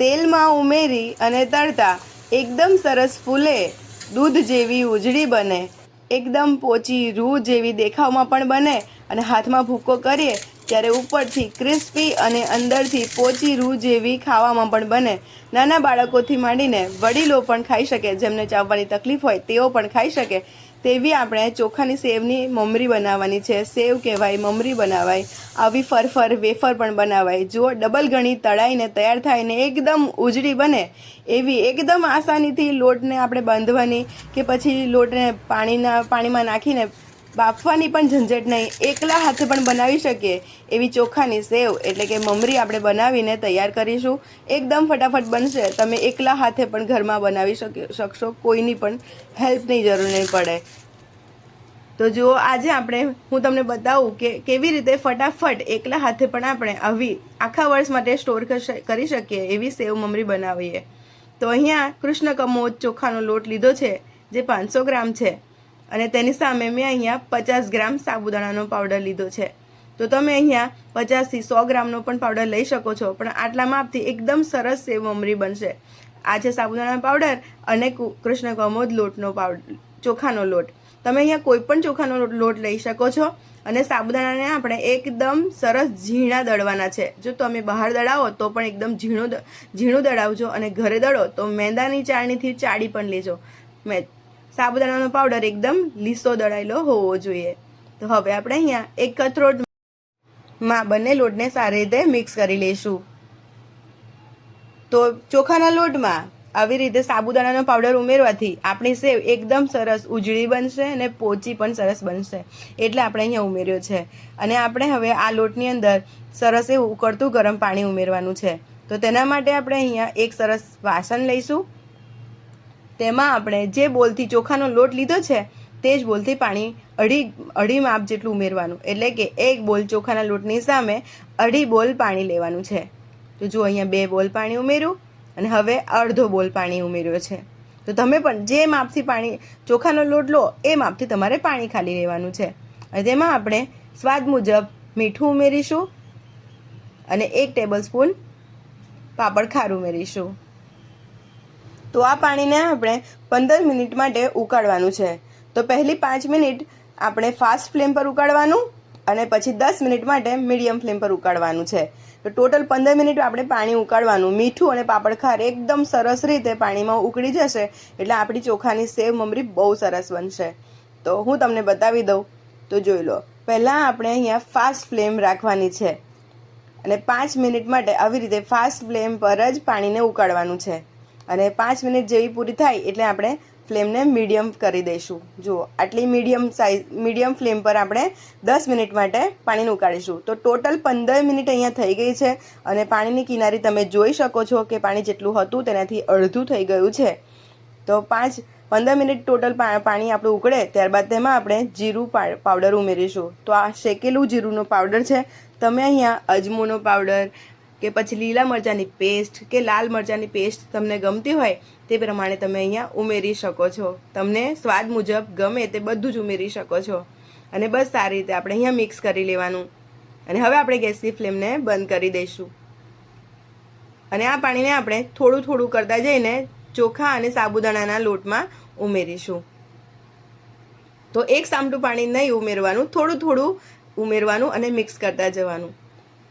તેલમાં ઉમેરી અને તળતા એકદમ સરસ ફૂલે. દૂધ જેવી ઉજળી બને. એકદમ પોચી રૂ જેવી દેખાવમાં પણ બને અને હાથમાં ભૂકો કરીએ ત્યારે ઉપરથી ક્રિસ્પી અને અંદરથી પોચી રૂ જેવી ખાવામાં પણ બને. નાના બાળકોથી માંડીને વડીલો પણ ખાઈ શકે. જેમને ચાવવાની તકલીફ હોય તેઓ પણ ખાઈ શકે. તેવી આપણે ચોખાની સેવની મમરી બનાવવાની છે. સેવ કહેવાય, મમરી બનાવાય, આવી ફરફર, વેફર પણ બનાવાય. જો ડબલ ગણી તળાઈને તૈયાર થાય ને એકદમ ઉજળી બને એવી એકદમ આસાનીથી લોટને આપણે બાંધવાની કે પછી લોટને પાણીના પાણીમાં નાખીને બાફવાની પણ ઝંઝટ નહીં. એકલા હાથે પણ બનાવી શકીએ એવી ચોખાની સેવ એટલે કે મમરી આપણે બનાવીને તૈયાર કરીશું. એકદમ ફટાફટ બનશે. તમે એકલા હાથે પણ ઘરમાં બનાવી શક- શકશો. કોઈની પણ હેલ્પની જરૂર નહીં પડે. તો જુઓ, આજે આપણે, હું તમને બતાવું કે કેવી રીતે ફટાફટ એકલા હાથે પણ આપણે આવી આખા વર્ષ માટે સ્ટોર કરી શકીએ એવી સેવ મમરી બનાવીએ. તો અહીંયા કૃષ્ણ કમોદ ચોખાનો લોટ લીધો છે, જે પાંચસો ગ્રામ છે. અને તેની સામે મેં અહીંયા પચાસ ગ્રામ સાબુદાણાનો પાવડર લીધો છે. તો તમે અહીંયા પચાસથી સો ગ્રામનો પણ પાવડર લઈ શકો છો, પણ આટલા માપથી એકદમ સરસ સેવ મમરી બનશે. આ છે સાબુદાણા પાવડર અને કૃષ્ણ કમોદ લોટનો પાવડર ચોખાનો લોટ. તમે અહીંયા કોઈ પણ ચોખાનો લોટ- લોટ લઈ શકો છો અને સાબુદાણાને આપણે એકદમ સરસ ઝીણા દળવાના છે. જો તમે બહાર દળાવો તો પણ એકદમ ઝીણું ઝીણું દળાવજો અને ઘરે દળો તો મેંદાની ચાળણીથી ચાળી પણ લેજો. મેં સાબુદાણાનો પાવડર એકદમ લીસો દળાયેલો હોવો જોઈએ. તો હવે આપણે અહીંયા એક કથરોટમાં બંને લોટને સારી રીતે મિક્સ કરી લઈશું. તો ચોખાના લોટમાં આવી રીતે સાબુદાણાનો પાવડર ઉમેરવાથી આપણી સેવ એકદમ સરસ ઉજળી બનશે અને પોચી પણ સરસ બનશે. એટલે આપણે અહીંયા ઉમેર્યો છે. અને આપણે હવે આ લોટની અંદર સરસ એવું ઉકળતું ગરમ પાણી ઉમેરવાનું છે. તો તેના માટે આપણે અહીંયા એક સરસ વાસણ લઈશું. તેમાં આપણે જે બોલથી ચોખાનો લોટ લીધો છે, તે જ બોલથી પાણી અઢી અઢી માપ જેટલું ઉમેરવાનું. એટલે કે એક બોલ ચોખાના લોટની સામે અઢી બોલ પાણી લેવાનું છે. તો જો અહીંયા બે બોલ પાણી ઉમેર્યું અને હવે અડધો બોલ પાણી ઉમેર્યો છે. તો તમે પણ જે માપથી પાણી, ચોખાનો લોટ લો, એ માપથી તમારે પાણી ખાલી લેવાનું છે. અને તેમાં આપણે સ્વાદ મુજબ મીઠું ઉમેરીશું અને એક ટેબલ સ્પૂન પાપડ ખાર ઉમેરીશું. તો આ પાણીને આપણે પંદર મિનિટ માટે ઉકાળવાનું છે. તો પહેલી પાંચ મિનિટ આપણે ફાસ્ટ ફ્લેમ પર ઉકાળવાનું અને પછી દસ મિનિટ માટે મીડિયમ ફ્લેમ પર ઉકાળવાનું છે. તો ટોટલ પંદર મિનિટ આપણે પાણી ઉકાળવાનું. મીઠું અને પાપડખાર એકદમ સરસ રીતે પાણીમાં ઉકળી જશે એટલે આપણી ચોખાની સેવ મમરી બહુ સરસ બનશે. તો હું તમને બતાવી દઉં. તો જોઈ લો. પહેલાં આપણે અહીંયા ફાસ્ટ ફ્લેમ રાખવાની છે. અને પાંચ મિનિટ માટે આવી રીતે ફાસ્ટ ફ્લેમ પર જ પાણીને ઉકાળવાનું છે. અને પાંચ મિનિટ જેવી પૂરી થાય એટલે આપણે ફ્લેમને મીડિયમ કરી દઈશું. જુઓ આટલી મીડિયમ સાઇઝ, મીડિયમ ફ્લેમ પર આપણે દસ મિનિટ માટે પાણીને ઉકાળીશું. તો ટોટલ પંદર મિનિટ અહીંયા થઈ ગઈ છે અને પાણીની કિનારી તમે જોઈ શકો છો કે પાણી જેટલું હતું તેનાથી અડધું થઈ ગયું છે. તો પાંચ, પંદર મિનિટ ટોટલ પાણી આપણું ઉકળે, ત્યારબાદ તેમાં આપણે જીરું પાવડર ઉમેરીશું. તો આ શેકેલું જીરુંનો પાવડર છે. તમે અહીંયા અજમોનો પાવડર કે પછી લીલા મરચાંની પેસ્ટ કે લાલ મરચાંની પેસ્ટ તમને ગમતી હોય તે પ્રમાણે તમે અહીંયા ઉમેરી શકો છો. તમને સ્વાદ મુજબ ગમે તે બધું જ ઉમેરી શકો છો. અને બસ સારી રીતે આપણે અહીંયા મિક્સ કરી લેવાનું. અને હવે આપણે ગેસની ફ્લેમને બંધ કરી દઈશું. અને આ પાણીને આપણે થોડું થોડું કરતા જઈને ચોખા અને સાબુદાણાના લોટમાં ઉમેરીશું. તો એક સામટું પાણી નહીં ઉમેરવાનું, થોડું થોડું ઉમેરવાનું અને મિક્સ કરતા જવાનું.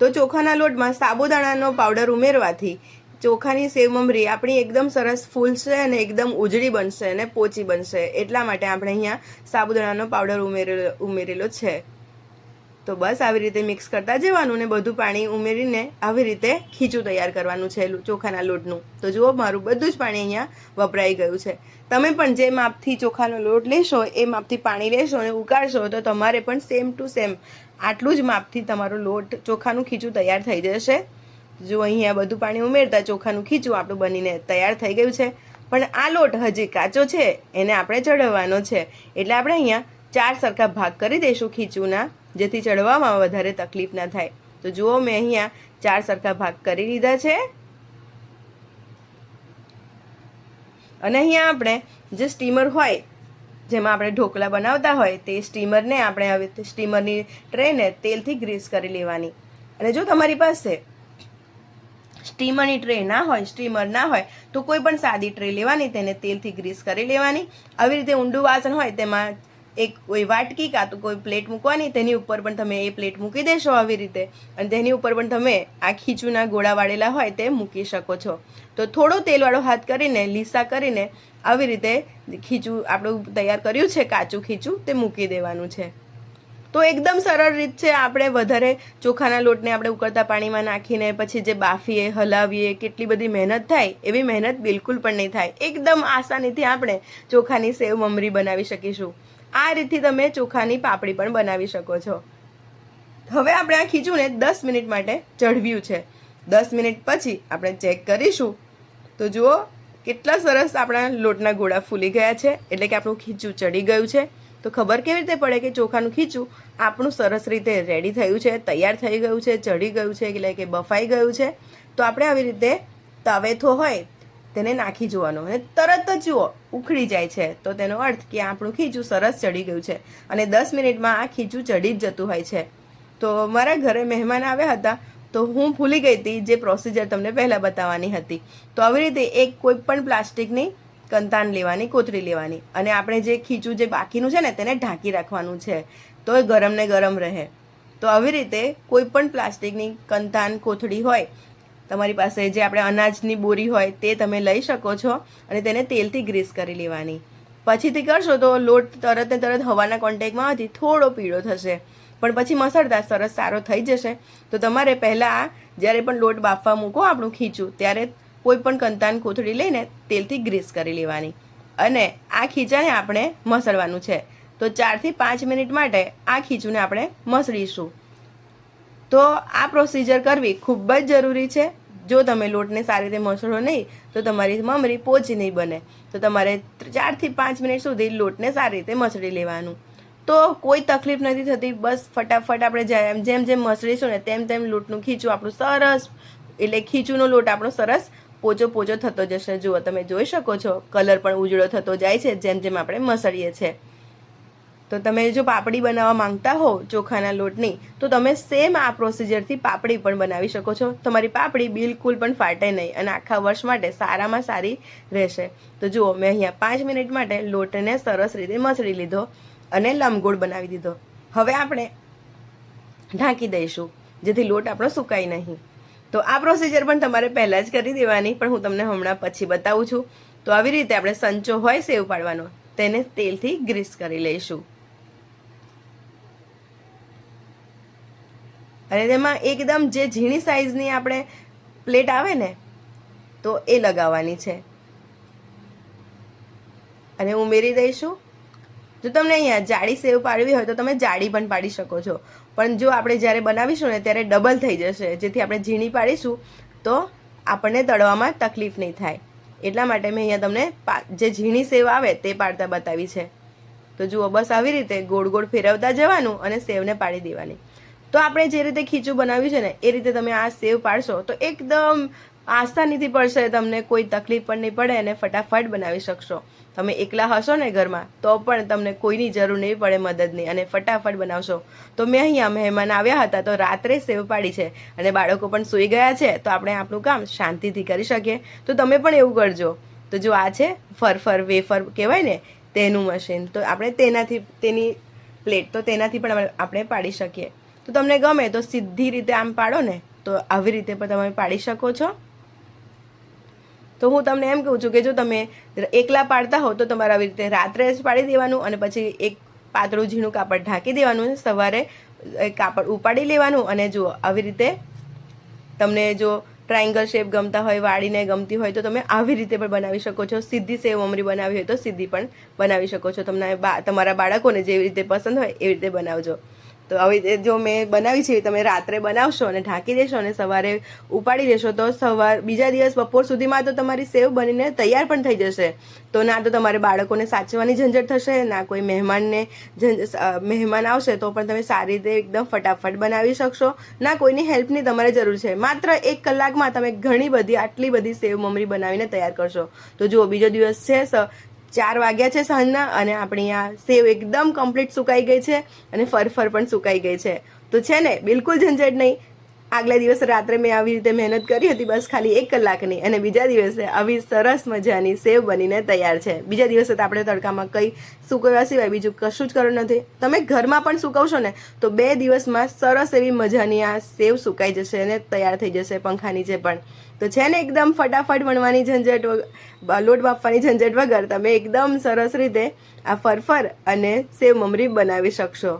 તો ચોખાના લોટમાં સાબુદાણાનો પાવડર ઉમેરવાથી ચોખાની સેવ મમરી આપણી એકદમ સરસ ફૂલશે અને એકદમ ઉજળી બનશે અને પોચી બનશે. એટલા માટે આપણે અહીંયા સાબુદાણાનો પાવડર ઉમેરેલો ઉમેરેલો છે. તો બસ આવી રીતે મિક્સ કરતા જવાનું ને બધું પાણી ઉમેરીને આવી રીતે ખીચું તૈયાર કરવાનું છે ચોખાના લોટનું. તો જુઓ, મારું બધું જ પાણી અહીંયા વપરાઈ ગયું છે. તમે પણ જે માપથી ચોખાનો લોટ લેશો એ માપથી પાણી લેશો અને ઉકાળશો તો તમારે પણ સેમ ટુ સેમ આટલું જ માપથી તમારો લોટ ચોખાનું ખીચું તૈયાર થઈ જશે. જો અહીંયા બધું પાણી ઉમેરતા ચોખાનું ખીચું આપણું બનીને તૈયાર થઈ ગયું છે. પણ આ લોટ હજી કાચો છે, એને આપણે ચડવવાનો છે. એટલે આપણે અહીંયા ચાર સરખા ભાગ કરી દઈશું ખીચુના, જેથી ચડવામાં વધારે તકલીફ ના થાય. તો જુઓ, મેં અહીંયા ચાર સરખા ભાગ કરી લીધા છે. અને અહીંયા આપણે જે સ્ટીમર હોય જેમાં આપણે ઢોકળા બનાવતા હોય તે સ્ટીમરને આપણે હવે સ્ટીમરની ટ્રેને તેલથી ગ્રીસ કરી લેવાની. અને જો તમારી પાસે સ્ટીમરની ટ્રે ના હોય, સ્ટીમર ના હોય, તો કોઈ પણ સાદી ટ્રે લેવાની, તેને તેલથી ગ્રીસ કરી લેવાની. આવી રીતે ઊંડું વાસણ હોય તેમાં એક કોઈ વાટકી કાં તો કોઈ પ્લેટ મૂકવાની, તેની ઉપર પણ તમે એ પ્લેટ મૂકી દેશો આવી રીતે. અને તેની ઉપર પણ તમે આ ખીચુના ગોળા વાળેલા હોય તે મૂકી શકો છો. તો થોડો તેલવાળો હાથ કરીને, લીસા કરીને આવી રીતે ખીચું, આપણું તૈયાર કર્યું છે, કાચું ખીચું, તે મૂકી દેવાનું છે. તો એકદમ સરળ રીત છે, આપણે વધારે ચોખાના લોટને આપણે ઉકળતા પાણીમાં નાખીને પછી જે બાફીએ, હલાવીએ, કેટલી બધી મહેનત થાય, એવી મહેનત બિલકુલ પણ નહીં થાય. એકદમ આસાનીથી આપણે ચોખાની સેવ મમરી બનાવી શકીશું. આ રીતથી તમે ચોખાની પાપડી પણ બનાવી શકો છો. હવે આપણે આ ખીચુંને દસ મિનિટ માટે ચઢવ્યું છે. દસ મિનિટ પછી આપણે ચેક કરીશું. તો જુઓ, કેટલા સરસ આપણા લોટના ગોળા ફૂલી ગયા છે. એટલે કે આપણું ખીચું ચડી ગયું છે. તો ખબર કેવી રીતે પડે કે ચોખાનું ખીચું આપણું સરસ રીતે રેડી થયું છે, તૈયાર થઈ ગયું છે ચડી ગયું છે, એટલે કે બફાઈ ગયું છે. તો આપણે આવી રીતે તવેથો હોય તેને નાખી જોવાનું. અને તરત જ જુઓ, ઉખડી જાય છે. તો તેનો અર્થ કે આપણું ખીચું સરસ ચડી ગયું છે અને દસ મિનિટમાં આ ખીચું ચડી જ જતું હોય છે. તો મારા ઘરે મહેમાન આવ્યા હતા, તો હું ભૂલી ગઈ હતી જે પ્રોસિજર તમને પહેલાં બતાવવાની હતી. તો આવી રીતે એક કોઈ પણ પ્લાસ્ટિકની કંતાન લેવાની, કોથળી લેવાની અને આપણે જે ખીચું જે બાકીનું છે ને, તેને ઢાંકી રાખવાનું છે. તો એ ગરમ ને ગરમ રહે. તો આવી રીતે કોઈ પણ પ્લાસ્ટિકની કંતાન, કોથળી હોય તમારી પાસે જે આપણે અનાજની બોરી હોય તે તમે લઈ શકો છો અને તેને તેલથી ગ્રીસ કરી લેવાની. પછીથી કરશો તો લોટ તરત ને તરત હવાના કોન્ટેક્ટમાંથી થોડો પીળો થશે. પણ પછી મસળતા સરસ સારો થઈ જશે. તો તમારે પહેલાં જ્યારે પણ લોટ બાફવા મૂકો આપણું ખીચું, ત્યારે કોઈ પણ કંતાન કોથળી લઈને તેલથી ગ્રીસ કરી લેવાની. અને આ ખીચાને આપણે મસળવાનું છે. તો ચારથી પાંચ મિનિટ માટે આ ખીચુને આપણે મસળીશું. તો આ પ્રોસિજર કરવી ખૂબ જ જરૂરી છે. જો તમે લોટને સારી રીતે મસળો નહીં, તો તમારી મમરી પોચી નહીં બને. તો તમારે ચારથી પાંચ મિનિટ સુધી લોટને સારી રીતે મસળી લેવાનું. તો કોઈ તકલીફ નથી થતી, બસ ફટાફટ આપણે જેમ જેમ જેમ મસળીશું ને તેમ તેમ લોટનું ખીચું આપણું સરસ, એટલે ખીચુંનો લોટ આપણો સરસ પોચો પોચો થતો જશે. જુઓ, તમે જોઈ શકો છો, કલર પણ ઉજળો થતો જાય છે, જેમ જેમ આપણે મસળીએ છીએ. તો તમે જો પાપડી બનાવવા માંગતા હો ચોખાના લોટની, તો તમે સેમ આ પ્રોસિજરથી પાપડી પણ બનાવી શકો છો. તમારી પાપડી બિલકુલ પણ ફાટે નહીં અને આખા વર્ષ માટે સારામાં સારી રહેશે. તો જુઓ, મેં અહીંયા પાંચ મિનિટ માટે લોટને સરસ રીતે મસળી લીધો અને લંબગોળ બનાવી દીધો. હવે આપણે ઢાંકી દઈશું, જેથી લોટ આપણો સુકાય નહીં. તો આ પ્રોસિજર પણ તમારે પહેલાં જ કરી દેવાની, પણ હું તમને હમણાં પછી બતાવું છું. તો આવી રીતે આપણે સંચો હોય સેવ પાડવાનો, તેને તેલથી ગ્રીસ કરી લઈશું. અને તેમાં એકદમ જે ઝીણી સાઈઝની આપણે પ્લેટ આવે ને, તો એ લગાવવાની છે. અને ઉમેરી દઈશું. જો તમને અહીંયા જાડી સેવ પાડવી હોય તો તમે જાડી પણ પાડી શકો છો. પણ જો આપણે જ્યારે બનાવીશું ને, ત્યારે ડબલ થઈ જશે. જેથી આપણે ઝીણી પાડીશું, તો આપણને તળવામાં તકલીફ નહીં થાય. એટલા માટે મેં અહીંયા તમને જે ઝીણી સેવ આવે તે પાડતા બતાવી છે. તો જુઓ, બસ આવી રીતે ગોળ ગોળ ફેરવતા જવાનું અને સેવને પાડી દેવાની. તો આપણે જે રીતે ખીચું બનાવ્યું છે ને, એ રીતે તમે આ સેવ પાડશો તો એકદમ આસાનીથી પડશે, તમને કોઈ તકલીફ પણ નહીં પડે અને ફટાફટ બનાવી શકશો. તમે એકલા હશો ને ઘરમાં, તો પણ તમને કોઈની જરૂર નહીં પડે મદદની અને ફટાફટ બનાવશો. તો મેં અહીંયા મહેમાન આવ્યા હતા, તો રાત્રે સેવ પાડી છે અને બાળકો પણ સૂઈ ગયા છે, તો આપણે આપણું કામ શાંતિથી કરી શકીએ. તો તમે પણ એવું કરજો. તો જો આ છે ફરફર વેફર કહેવાય ને, તેનું મશીન, તો આપણે તેનાથી, તેની પ્લેટ તો તેનાથી પણ આપણે પાડી શકીએ. તો તમને ગમે તો સીધી રીતે આમ પાડો ને, તો આવી રીતે પણ તમે પાડી શકો છો. તો હું તમને એમ કહું છું કે જો તમે એકલા પાડતા હો તો તમારે આવી રીતે રાત્રે જ પાડી દેવાનું અને પછી એક પાતળું ઝીણું કાપડ ઢાંકી દેવાનું, સવારે કાપડ ઉપાડી લેવાનું અને જુઓ આવી રીતે તમને જો ટ્રાયંગલ શેપ ગમતા હોય, વાળીને ગમતી હોય તો તમે આવી રીતે પણ બનાવી શકો છો. સીધી સેવ મમરી બનાવી હોય તો સીધી પણ બનાવી શકો છો. તમને તમારા બાળકોને જેવી રીતે પસંદ હોય એવી રીતે બનાવજો. તો હવે જો મેં બનાવી છે તમે રાત્રે બનાવશો અને ઢાંકી દેશો અને સવારે ઉપાડી દેશો, તો સવાર, બીજા દિવસ બપોર સુધીમાં તો તમારી સેવ બનીને તૈયાર પણ થઈ જશે. તો ના તો તમારે બાળકોને સાચવવાની ઝંઝટ થશે, ના કોઈ મહેમાનને મહેમાન આવશે તો પણ તમે સારી રીતે એકદમ ફટાફટ બનાવી શકશો. ના, કોઈની હેલ્પની તમારે જરૂર છે. માત્ર એક કલાકમાં તમે ઘણી બધી, આટલી બધી સેવ મમરી બનાવીને તૈયાર કરશો. તો જુઓ, બીજો દિવસ છે ચાર વાગ્યા છે સાંજના અને આપણી આ સેવ એકદમ કમ્પ્લીટ સુકાઈ ગઈ છે અને ફરફર પણ સુકાઈ ગઈ છે. તો છે ને, બિલકુલ ઝંઝટ નહીં. આગલા દિવસે રાત્રે મેં આવી રીતે મહેનત કરી હતી બસ ખાલી એક કલાકની અને બીજા દિવસે આવી સરસ મજાની સેવ બનીને તૈયાર છે. બીજા દિવસે તો આપણે તડકામાં કંઈ સૂકવ્યા સિવાય બીજું કશું જ કરવું નથી. તમે ઘરમાં પણ સૂકવશો ને, તો બે દિવસમાં સરસ એવી મજાની આ સેવ સુકાઈ જશે અને તૈયાર થઈ જશે પંખા નીચે પણ. તો છે ને એકદમ ફટાફટ વણવાની ઝંઝટ લોટ બાફવાની ઝંઝટ વગર તમે એકદમ સરસ રીતે આ ફરફર અને સેવ મમરી બનાવી શકશો.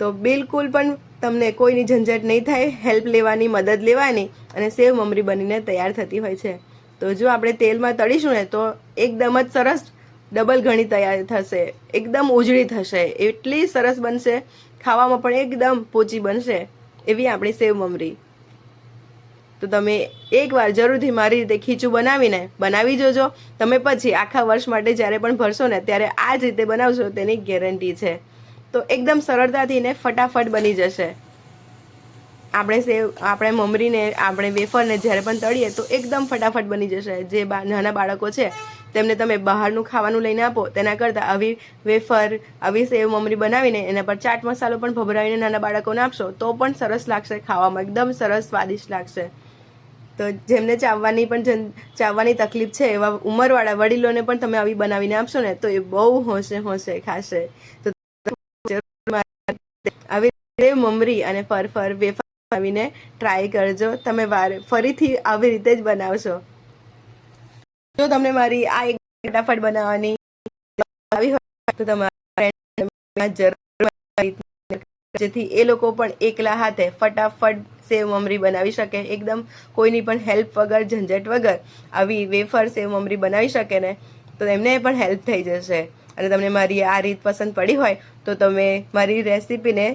તો બિલકુલ પણ તમને કોઈની ઝંઝટ નહીં થાય હેલ્પ લેવાની મદદ લેવાની અને સેવ મમરી બનીને તૈયાર થતી હોય છે. તો જો આપણે તેલમાં તળીશું ને, તો એકદમ જ સરસ ડબલ ઘણી તૈયાર થશે. એકદમ ઉજળી થશે. એટલી સરસ બનશે. ખાવામાં પણ એકદમ પોચી બનશે એવી આપણી સેવ મમરી. તો તમે એકવાર જરૂરથી મારી રીતે ખીચું બનાવીને બનાવી જોજો. તમે પછી આખા વર્ષ માટે જ્યારે પણ ભરશો ને, ત્યારે આ જ રીતે બનાવશો તેની ગેરંટી છે. તો એકદમ સરળતાથી ને ફટાફટ બની જશે. આપણે સેવ, આપણે મમરીને, આપણે વેફરને જ્યારે પણ તળીએ તો એકદમ ફટાફટ બની જશે. જે નાના બાળકો છે, તેમને તમે બહારનું ખાવાનું લઈને આપો, તેના કરતાં આવી વેફર, આવી સેવ મમરી બનાવીને એના પર ચાટ મસાલો પણ ભભરાવીને નાના બાળકોને આપશો, તો પણ સરસ લાગશે ખાવામાં, એકદમ સરસ સ્વાદિષ્ટ લાગશે. તો જેમને ચાવવાની પણ ચાવવાની તકલીફ છે, એવા ઉંમરવાળા વડીલોને પણ તમે આવી બનાવીને આપશો ને, તો એ બહુ હોંશે હોંશે ખાશે. તો આવી રીતે મમરી અને ફરફર વેફર આવીને ટ્રાય કરજો. તમે વાર, ફરીથી આવી રીતે જ બનાવશો. જો તમને મારી આ એક ફટાફટ બનાવવાની આવી હોય તો તમારા જેથી એ લોકો પણ એકલા હાથે ફટાફટ સેવ મમરી બનાવી શકે. એકદમ કોઈની પણ હેલ્પ વગર, ઝંઝટ વગર આવી વેફર સેવ મમરી બનાવી શકે ને, તો એમને પણ હેલ્પ થઈ જશે. અને તમને મારી આ રીત પસંદ પડી હોય, તો તમે મારી રેસીપીને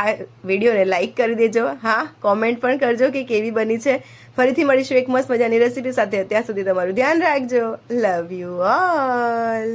આ વિડીયોને લાઇક કરી દેજો. હા કોમેન્ટ પણ કરજો કે કેવી બની છે. ફરીથી મળીશું એક મસ્ત મજાની રેસીપી સાથે. ત્યાં સુધી તમારું ધ્યાન રાખજો. Love you all